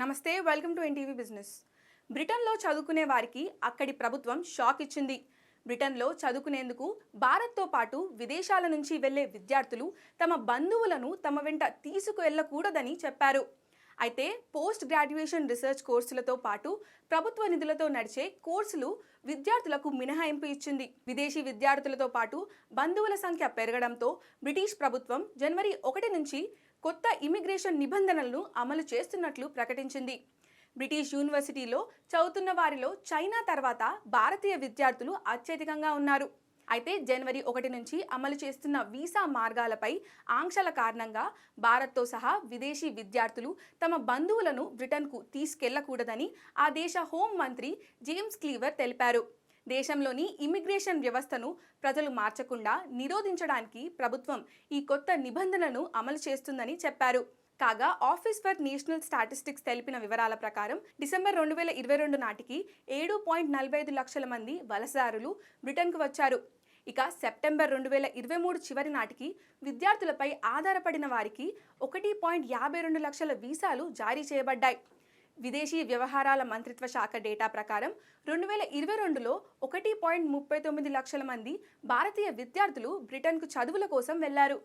నమస్తే welcome to NTV business. బ్రిటన్లో చదువుకునే వారికి అక్కడి ప్రభుత్వం షాక్ ఇచ్చింది. బ్రిటన్లో చదువుకునేందుకు భారత్తో పాటు విదేశాల నుంచి వెళ్ళే విద్యార్థులు తమ బంధువులను తమ వెంట తీసుకువెళ్ళకూడదని చెప్పారు. అయితే పోస్ట్ గ్రాడ్యుయేషన్ రీసెర్చ్ కోర్సులతో పాటు ప్రభుత్వ నిధులతో నడిచే కోర్సులు విద్యార్థులకు మినహాయింపు ఇచ్చింది. విదేశీ విద్యార్థులతో పాటు బంధువుల సంఖ్య పెరగడంతో బ్రిటిష్ ప్రభుత్వం జనవరి ఒకటి నుంచి కొత్త ఇమిగ్రేషన్ నిబంధనలను అమలు చేస్తున్నట్లు ప్రకటించింది. బ్రిటిష్ యూనివర్సిటీలో చదువుతున్న వారిలో చైనా తర్వాత భారతీయ విద్యార్థులు అత్యధికంగా ఉన్నారు. అయితే జనవరి ఒకటి నుంచి అమలు చేస్తున్న వీసా మార్గాలపై ఆంక్షల కారణంగా భారత్తో సహా విదేశీ విద్యార్థులు తమ బంధువులను బ్రిటన్కు తీసుకెళ్ళకూడదని ఆ దేశ హోం మంత్రి జేమ్స్ క్లీవర్ తెలిపారు. దేశంలోని ఇమ్మిగ్రేషన్ వ్యవస్థను ప్రజలు మార్చకుండా నిరోధించడానికి ప్రభుత్వం ఈ కొత్త నిబంధనలను అమలు చేస్తుందని చెప్పారు. కాగా ఆఫీస్ ఫర్ నేషనల్ స్టాటిస్టిక్స్ తెలిపిన వివరాల ప్రకారం డిసెంబర్ రెండు వేల ఇరవై రెండు నాటికి ఏడు పాయింట్ నలభై ఐదు లక్షల మంది వలసదారులు బ్రిటన్కు వచ్చారు. ఇక సెప్టెంబర్ రెండు వేల ఇరవై మూడు చివరి నాటికి విద్యార్థులపై ఆధారపడిన వారికి ఒకటి పాయింట్ యాభై రెండు లక్షల వీసాలు జారీ చేయబడ్డాయి. విదేశీ వ్యవహారాల మంత్రిత్వ శాఖ డేటా ప్రకారం రెండు వేల ఇరవై రెండులో ఒకటి పాయింట్ ముప్పై తొమ్మిది లక్షల మంది భారతీయ విద్యార్థులు బ్రిటన్కు చదువుల కోసం వెళ్ళారు.